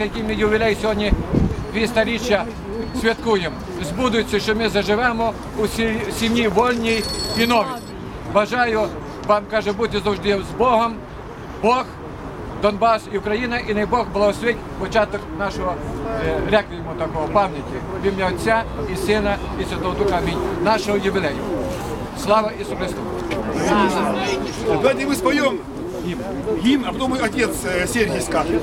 Який ми ювілей сьогодні 200-річчя святкуємо. Збудуться, що ми заживемо у сім'ї вольній і новій. Бажаю вам, каже, бути завжди з Богом, Бог, Донбас і Україна, і не Бог благословить початок нашого е, реквієму такого пам'яті в ім'я Отця і Сина і Святого Духа Амінь. Нашого ювілею. Слава Ісусу Христу! Давайте мы споем гимн, а потом отец э, Сергий скажет.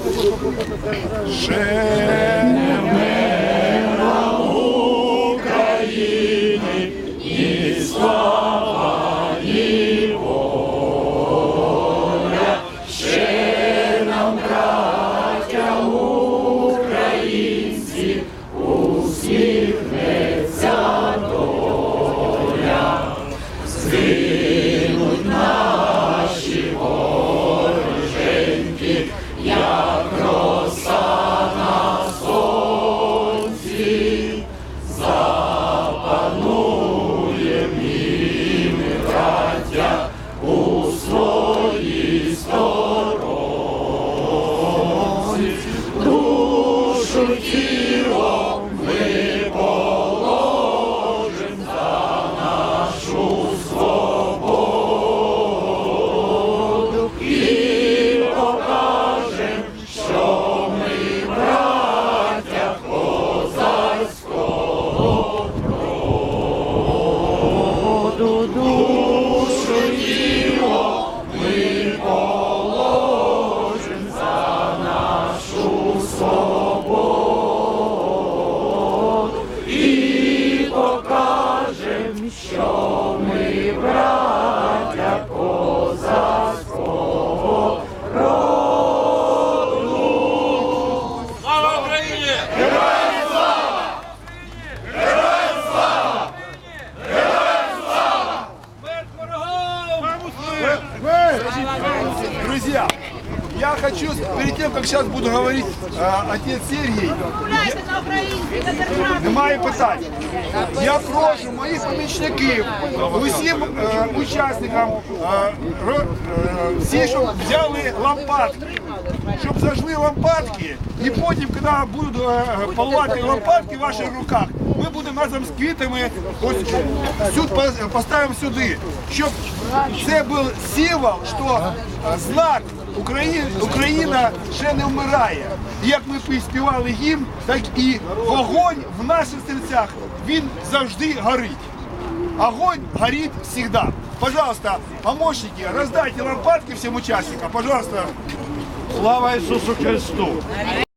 як роса на запанує ми, у своїй сторонці. Душі Діва. Друзья, я хочу, перед тем, как сейчас буду говорить э, отец Сергій, немає питань. Я прошу моїх помічників, усім е, учасникам, е, ро- е, всі, щоб взяли лампадки, щоб зажгли лампадки, і потім, коли будуть е, палати лампадки в ваших руках, ми будемо разом з квітами ось сюди поставимо сюди, щоб це був символ, що знак Україна, Україна ще не вмирає. Як ми співали гімн, так і вогонь в наших серцях він завжди горить. Огонь горит всегда. Пожалуйста, помощники, раздайте лампадки всем участникам. Пожалуйста. Слава Ісусу Христу!